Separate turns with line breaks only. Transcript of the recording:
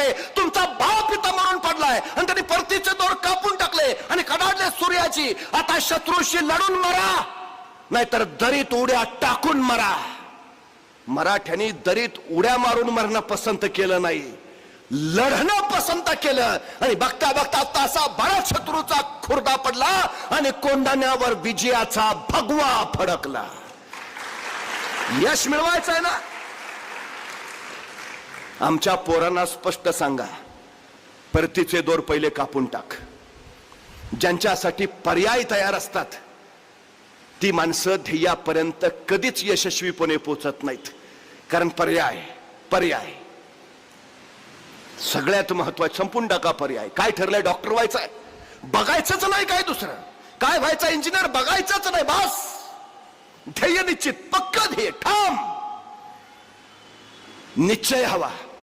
मागे तुमचा भाव पिता मारून पडलाय. आणि त्यांनी परतीचे दोर कापून टाकले आणि कडाडले सूर्याची. आता शत्रूशी लढून मरा. नाहीतर दरीत उड्या टाकून मरा. मराठ्यांनी दरीत उड्या मारून मरणं पसंत केलं नाही. लढणं पसंत केलं. आणि बघता बघता तासा बळा शत्रूचा खुर्दा पडला आणि कोंडाण्यावर विजयाचा भगवा फडकला. यश मिळवायचं आहे ना? आमच्या पोरांना स्पष्ट सांगा. परतीचे दोर पहिले कापून टाक. ज्यांच्यासाठी पर्याय तयार असतात ती माणसं ध्येयापर्यंत कधीच यशस्वीपणे पोचत नाहीत. कारण पर्याय पर्याय. सगळ्यात महत्वाचं संपून टाका पर्याय. काय ठरलंय डॉक्टर व्हायचं आहे बघायचंच नाही काय दुसरं. काय व्हायचं इंजिनियर बघायचंच नाही बस. ध्येय निश्चित पक्क ध्येय ठाम. निश्चय हवा.